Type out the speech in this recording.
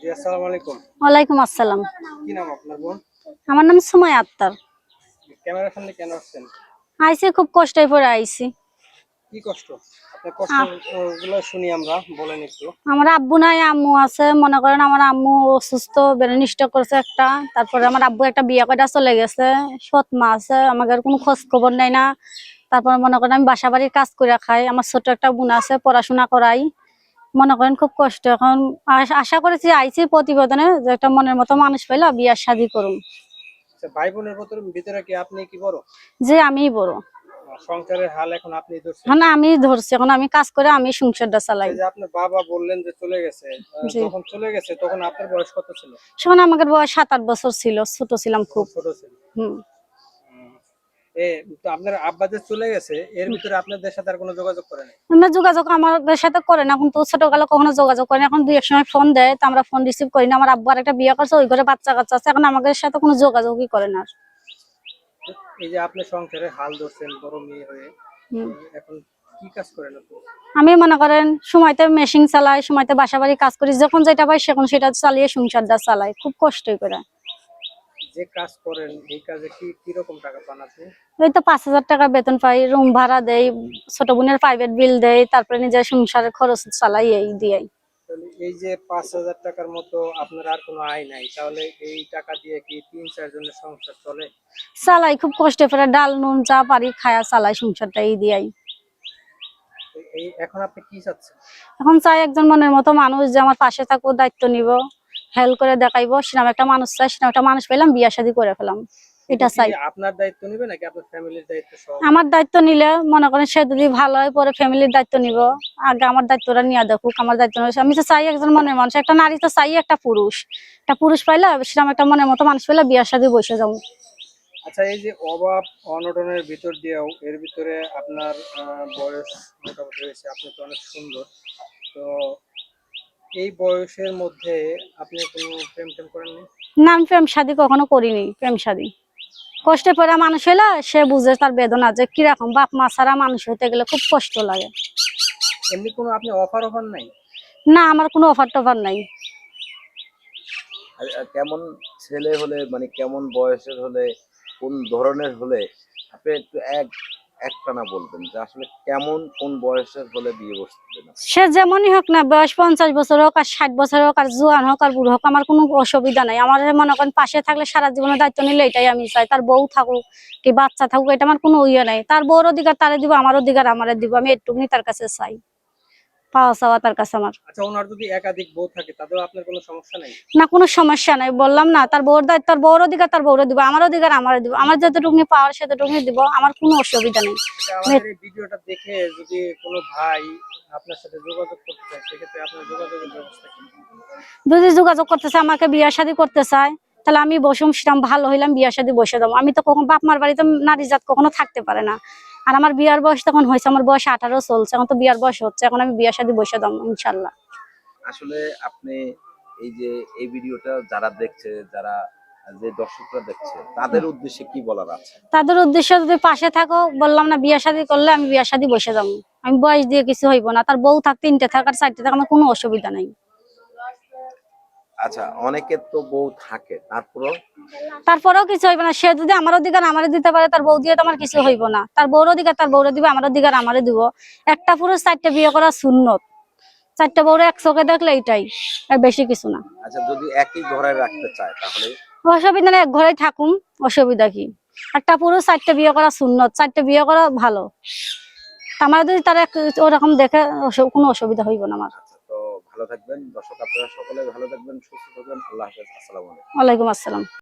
জি আসসালামু আলাইকুম। ওয়ালাইকুম আসসালাম। কি নাম আপনার বোন? আমার নাম সুমাই আক্তার। ক্যামেরার সামনে কেন আসছেন? আইসি খুব কষ্টে পড়ে আইসি। কি কষ্ট? আপনার কষ্ট শুনি আমরা বলেন একটু। আমার আব্বু নাই আম্মু আছে মনে করেন আমার আম্মু অসুস্থ ব্রেন স্ট্রোক করছে একটা তারপরে আমার আব্বু একটা বিয়ে করে চলে গেছে সৎ মা আছে আমাকে আর কোনো খোঁজ খবর নেই না। তারপরে মনে করেন আমি বাসা বাড়ির কাজ করে খাই আমার ছোট একটা বোন আছে পড়াশোনা করাই। মনে করেন খুব কষ্ট। এখন আশা করেছি আইসি প্রতিবেদনে যে একটা মনের মতো মানুষ পাইলে বিয়ার শাদি করুন আচ্ছা, ভাই বোনের ভিতরে ভিতরে কি আপনি কি বড়? যে আমি বড়। সংসারের হাল এখন আপনি ধরছেন? এখন আমি ধরছি। এখন আমি কাজ করে আমি সংসারটা চালাই। যে আপনার বাবা বললেন যে চলে গেছে যখন চলে গেছে তখন আপনার বয়স কত ছিল? সেখানে আমাদের বয়স সাত আট বছর ছিল ছোট ছিলাম খুব। ছোট ছিল। হুম। তো আপনার আব্বা যে চলে গেছে এর ভিতরে আপনাদের সাথে আর কোনো যোগাযোগ করে নাই? আমরা যোগাযোগ আমাদের সাথে করে না। কিন্তু ছোটকালে কখনো যোগাযোগ করে না। এখন দুই এক সময় ফোন দেয় তো আমরা ফোন রিসিভ করি না। আমার আব্বু আর একটা বিয়ে করছে ওই ঘরে বাচ্চা কাচ্চা আছে। এখন আমাদের সাথে কোনো যোগাযোগই করে না। এই যে আপনি সংসারে হাল ধরছেন বড় মেয়ে হয়ে এখন কি কাজ করেন আমি মনে করেন সময়তে মেশিন চালাই সময়তে বাসা বাড়ি কাজ করি। যখন যেটা পাই সেখন সেটা চালিয়ে সংসারটা চালাই। খুব কষ্টই করে। যে কাজ করেন এই কাজে কি কীরকম টাকা পান আপনি? ওই তো পাঁচ হাজার টাকা বেতন পাই রুম ভাড়া দেই ছোট বোনের প্রাইভেট বিল দেই তারপরে নিজের সংসারের খরচ চালাই এই দিয়াই। এই যে পাঁচ হাজার টাকার মতো আপনার আর কোনো আয় নাই তাহলে এই টাকা দিয়ে কি তিন চারজনের সংসার চলে? চালাই খুব কষ্টে করে ডাল নুন চা পারি খায়া চালাই সংসারটা এই দিয়াই এখন আপনি কি চাচ্ছেন? এখন চাই একজন মনের মতো মানুষ যে আমার পাশে থাকব দায়িত্ব নিব। হেল্প করে দেখাইবো সেরকম একটা মানুষ চাই সেরকম একটা মানুষ পেলাম বিয়া শাদি করে ফেলাম। এটা চাই। আপনার দায়িত্ব নিবে নাকি আপনার ফ্যামিলির দায়িত্ব আমার দায়িত্ব নিলে মনে করেন সে যদি ভালো হয় পরে ফ্যামিলির দায়িত্ব নিব। আগে আমার দায়িত্বটা নিয়ে দেখুক আমার দায়িত্ব নিবে আমি তো চাই একজন মনের মানুষ একটা নারী তো চাই একটা পুরুষ। একটা পুরুষ পাইলে সেরকম একটা মনের মতো মানুষ পেলে বিয়া শাদি বসে যাব। আচ্ছা এই যে অভাব অনটনের ভিতর দিয়েও এর ভিতরে আপনার বয়স মোটামুটি হয়েছে আপনি তো অনেক সুন্দর। তো এই বয়সের মধ্যে আপনি কোনো প্রেম টেম করেননি? না আমি প্রেম শাদি কখনো করিনি প্রেম শাদি। কষ্টে পড়া মানুষ হলে সে বুঝে তার বেদনা যে কীরকম বাপ মা ছাড়া মানুষ হইতে গেলে খুব কষ্ট লাগে। এমনি কোনো আপনি অফার অফার নাই? না আমার কোনো অফার টফার নাই। আর কেমন ছেলে হলে মানে কেমন বয়সের হলে কোন ধরনের হলে আপনি একটু এক একটানা বলবেন যে আসলে কেমন, কোন বয়সের হলে বিয়ে বসতে সে যেমনই হোক না, বয়স পঞ্চাশ বছর হোক, আর ষাট বছর হোক, আর জোয়ান হোক, আর বুড়ো হোক, আমার কোনো অসুবিধা নাই। আমার মনে করেন পাশে থাকলে সারা জীবনের দায়িত্ব নিলে এটাই আমি চাই। তার বউ থাকুক, কি বাচ্চা থাকুক, এটা আমার কোনো ইয়ে নাই। তার বউর অধিকার তারে দিব আমার অধিকার আমারে দিব, আমি একটুকুনি তার কাছে চাই। পাওয়া চাওয়া তার কাছে আমার। আচ্ছা ওনার যদি একাধিক বউ থাকে তাতেও আপনার কোনো সমস্যা নেই? না কোনো সমস্যা নাই বললাম না তার বউর দায়িত্ব তার বউর অধিকার তার বউরে দিব আমার অধিকার আমার দিব আমার যতটুকুনি পাওয়ার দিব আমার কোনো অসুবিধা নেই। আচ্ছা, আমাদের এই ভিডিওটা দেখে যদি কোনো ভাই আপনার সাথে যোগাযোগ করতে চায় সেক্ষেত্রে আপনার যোগাযোগের ব্যবস্থা কি? যদি যোগাযোগ করতে চায় আমাকে বিয়া শাদি করতে চায় তাহলে আমি বসুম সেরকম ভালো হইলাম বিয়া শাদি বসে দেবো আমি তো কখন বাপ মার বাড়িতে নারী জাত কখনো থাকতে পারে না। আর আমার বিয়ার বয়স তখন হয়েছে আমার বয়স আঠারো চলছে এখন তো বিয়ার বয়স হচ্ছে এখন আমি বিয়া শাদি বসে দেবো ইনশাল্লাহ। আসলে আপনি এই যে এই ভিডিওটা যারা দেখছে যারা যে দর্শকরা দেখছে তাদের উদ্দেশ্যে কি বলার আছে? তাদের উদ্দেশ্য যদি পাশে থাকো বললাম না বিয়া শাদি করলে আমি বিয়া শাদি বসে যাব আমি বয়স দিয়ে কিছু হইব না তার বউ থাক তিনটে থাক আর চারটে থাক আমার কোনো অসুবিধা নেই। আচ্ছা অনেকের তো বউ থাকে তারপরও? তারপরেও কিছু হইব না। সে যদি আমার অধিকার আমারে দিতে পারে তার বউ দিয়ে তো আমার কিছু হইব না। তার বউর অধিকার তার বউরে দিবে আমার অধিকার আমারে দিব। একটা পুরুষ চারটে বিয়ে করা সুন্নত। চারটে বউরে এক চোখে দেখলে এইটাই আর বেশি কিছু না। আচ্ছা যদি একই ঘরে রাখতে চায় তাহলে? অসুবিধা নেই এক ঘরেই থাকুন অসুবিধা কি? একটা পুরুষ চারটে বিয়ে করা সুন্নত চারটে বিয়ে করা ভালো। আমার যদি তারা ওরকম দেখে কোনো অসুবিধা হইব না আমার। আচ্ছা ভালো থাকবেন। দর্শক, আপনারা সকলে ভালো থাকবেন, সুস্থ থাকবেন। আল্লাহ হাফেজ। আসসালামু আলাইকুম। ওয়ালাইকুম আসসালাম।